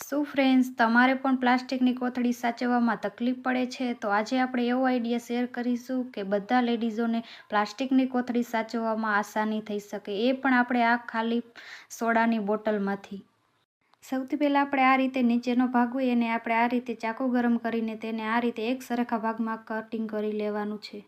શું ફ્રેન્ડ્સ તમારે પણ પ્લાસ્ટિકની કોથળી સાચવવામાં તકલીફ પડે છે? તો આજે આપણે એવો આઈડિયા શેર કરીશું કે બધા લેડીઝોને પ્લાસ્ટિકની કોથળી સાચવવામાં આસાની થઈ શકે. એ પણ આપણે આ ખાલી સોડાની બોટલમાંથી. સૌથી પહેલાં આપણે આ રીતે નીચેનો ભાગ હોય એને આપણે આ રીતે ચાકુ ગરમ કરીને તેને આ રીતે એક સરખા ભાગમાં કટિંગ કરી લેવાનું છે.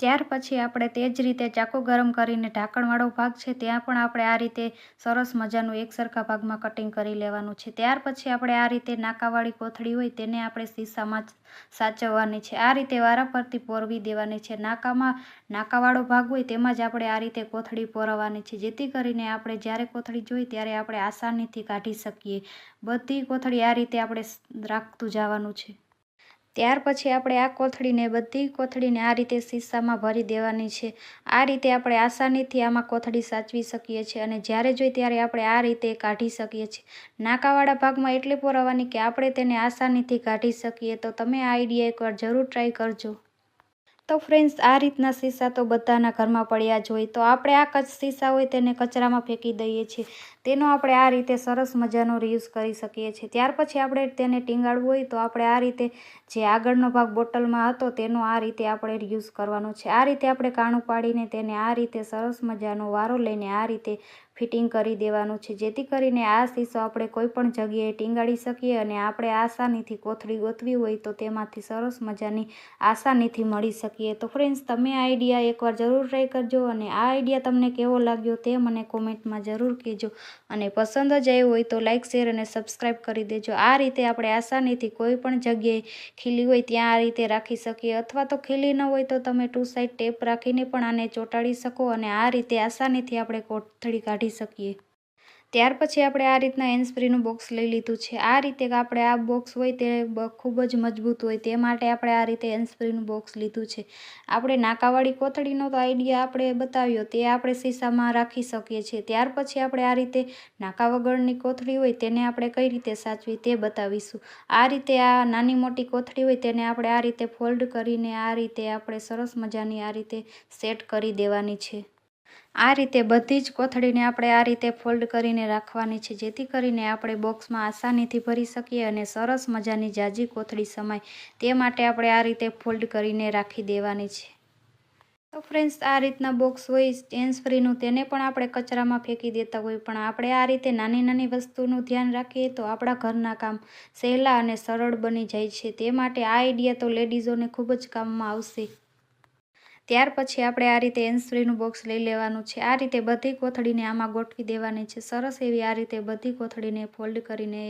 ત્યાર પછી આપણે તે જ રીતે ચાકુ ગરમ કરીને ઢાંકણવાળો ભાગ છે, ત્યાં પણ આપણે આ રીતે સરસ મજાનું એક સરખા ભાગમાં કટિંગ કરી લેવાનું છે. ત્યાર પછી આપણે આ રીતે નાકાવાળી કોથળી હોય તેને આપણે શીશામાં સાચવવાની છે. આ રીતે વારાફરતી પોરવી દેવાની છે. નાકામાં નાકાવાળો ભાગ હોય તેમાં જ આપણે આ રીતે કોથળી પોરવવાની છે. જેથી કરીને આપણે જ્યારે કોથળી જોઈ ત્યારે આપણે આસાનીથી કાઢી શકીએ. બધી કોથળી આ રીતે આપણે રાખતું જવાનું છે. ત્યાર પછી આપણે આ કોથળીને બધી કોથળીને આ રીતે શીશામાં ભરી દેવાની છે. આ રીતે આપણે આસાનીથી આમાં કોથળી સાચવી શકીએ છીએ અને જ્યારે જોઈએ ત્યારે આપણે આ રીતે કાઢી શકીએ છીએ. નાકાવાળા ભાગમાં એટલી પોરાવાની કે આપણે તેને આસાનીથી કાઢી શકીએ તો તમે આ આઈડિયા એકવાર જરૂર ટ્રાય કરજો. તો ફ્રેન્ડ્સ આ રીતના સીસા તો બધાના ઘરમાં પડ્યા જ હોય. તો આપણે આ કચ શીશા હોય તેને કચરામાં ફેંકી દઈએ છીએ. તેનો આપણે આ રીતે સરસ મજાનો રીયુઝ કરી શકીએ છીએ. ત્યાર પછી આપણે તેને ટીંગાળવું હોય તો આપણે આ રીતે જે આગળનો ભાગ બોટલમાં હતો તેનો આ રીતે આપણે રીયુઝ કરવાનો છે. આ રીતે આપણે કાણું પાડીને તેને આ રીતે સરસ મજાનો વારો લઈને આ રીતે ફિટિંગ કરી દેવાનું છે. જેથી કરીને આ શીશો આપણે કોઈપણ જગ્યાએ ટીંગાળી શકીએ અને આપણે આસાનીથી કોથળી ગોતવી હોય તો તેમાંથી સરસ મજાની આસાનીથી મળી શકીએ. તો ફ્રેન્ડ્સ તમે આ આઈડિયા એકવાર જરૂર ટ્રાય કરજો અને આ આઈડિયા તમને કેવો લાગ્યો તે મને કોમેન્ટમાં જરૂર કહેજો. અને પસંદ જ આવ્યું હોય તો લાઇક શેર અને સબસ્ક્રાઈબ કરી દેજો. આ રીતે આપણે આસાનીથી કોઈ પણ જગ્યાએ ખીલી હોય ત્યાં આ રીતે રાખી શકીએ. અથવા તો ખીલી ન હોય તો તમે ટુ સાઈડ ટેપ રાખીને પણ આને ચોંટાડી શકો અને આ રીતે આસાનીથી આપણે કોથળી કાઢી શકીએ. ત્યાર પછી આપણે આ રીતના હેન્ડસ્પ્રીનું બોક્સ લઈ લીધું છે. આ રીતે આપણે આ બોક્સ હોય તે ખૂબ જ મજબૂત હોય તે માટે આપણે આ રીતે હેન્ડસ્પ્રીનું બોક્સ લીધું છે. આપણે નાકાવાળી કોથળીનો તો આઈડિયા આપણે બતાવ્યો, તે આપણે શીશામાં રાખી શકીએ છીએ. ત્યાર પછી આપણે આ રીતે નાકા વગરની કોથળી હોય તેને આપણે કઈ રીતે સાચવી તે બતાવીશું. આ રીતે આ નાની મોટી કોથળી હોય તેને આપણે આ રીતે ફોલ્ડ કરીને આ રીતે આપણે સરસ મજાની આ રીતે સેટ કરી દેવાની છે. આ રીતે બધી જ કોથળીને આપણે આ રીતે ફોલ્ડ કરીને રાખવાની છે, જેથી કરીને આપણે બોક્સમાં આસાનીથી ભરી શકીએ અને સરસ મજાની જાજી કોથળી સમાય. તે માટે આપણે આ રીતે ફોલ્ડ કરીને રાખી દેવાની છે. તો ફ્રેન્ડ્સ, આ રીતના બોક્સ હોય ચેન્સ ફ્રીનું તેને પણ આપણે કચરામાં ફેંકી દેતા હોય. પણ આપણે આ રીતે નાની નાની વસ્તુનું ધ્યાન રાખીએ તો આપણા ઘરના કામ સહેલા અને સરળ બની જાય છે. તે માટે આ આઈડિયા તો લેડીઝોને ખૂબ જ કામમાં આવશે. ત્યાર પછી આપણે આ રીતે એન્સરીનું બોક્સ લઈ લેવાનું છે. આ રીતે બધી કોથળીને આમાં ગોઠવી દેવાની છે. સરસ એવી આ રીતે બધી કોથળીને ફોલ્ડ કરીને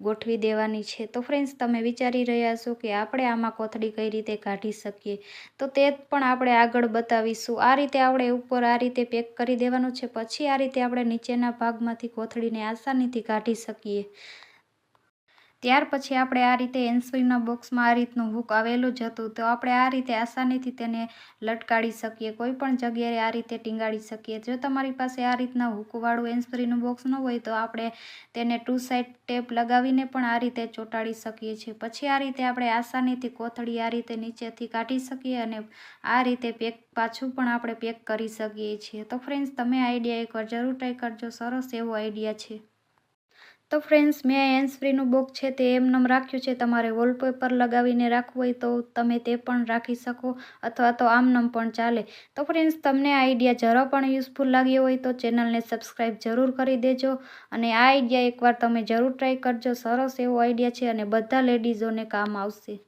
ગોઠવી દેવાની છે. તો ફ્રેન્ડ્સ, તમે વિચારી રહ્યા છો કે આપણે આમાં કોથળી કઈ રીતે કાઢી શકીએ? તો તે પણ આપણે આગળ બતાવીશું. આ રીતે આપણે ઉપર આ રીતે પેક કરી દેવાનું છે. પછી આ રીતે આપણે નીચેના ભાગમાંથી કોથળીને આસાનીથી કાઢી શકીએ. ત્યાર પછી આપણે આ રીતે એન્સરીના બોક્સમાં આ રીતનું હુક આવેલું જ હતું. તો આપણે આ રીતે આસાનીથી તેને લટકાડી શકીએ, કોઈ પણ જગ્યાએ આ રીતે ટીંગાડી શકીએ. જો તમારી પાસે આ રીતના હુકવાળું એન્સરીનું બોક્સ ન હોય, તો આપણે તેને ટુ સાઈડ ટેપ લગાવીને પણ આ રીતે ચોંટાડી શકીએ છીએ. પછી આ રીતે આપણે આસાનીથી કોથળી આ રીતે નીચેથી કાઢી શકીએ અને આ રીતે પેક પાછું પણ આપણે પેક કરી શકીએ છીએ. તો ફ્રેન્ડ્સ, તમે આઈડિયા એકવાર જરૂર ટ્રાય કરજો. સરસ એવો આઈડિયા છે. તો ફ્રેન્ડ્સ મેં હેન્ડ્સ ફ્રીનું બુક છે તે એમનેમ રાખ્યું છે. તમારે વોલપેપર લગાવીને રાખવું હોય તો તમે તે પણ રાખી શકો અથવા તો આમનમ પણ ચાલે. તો ફ્રેન્ડ્સ તમને આ આઈડિયા જરા પણ યુઝફુલ લાગ્યો હોય તો ચેનલને સબસ્ક્રાઈબ જરૂર કરી દેજો અને આ આઈડિયા એકવાર તમે જરૂર ટ્રાય કરજો. સરસ એવો આઈડિયા છે અને બધા લેડીઝોને કામ આવશે.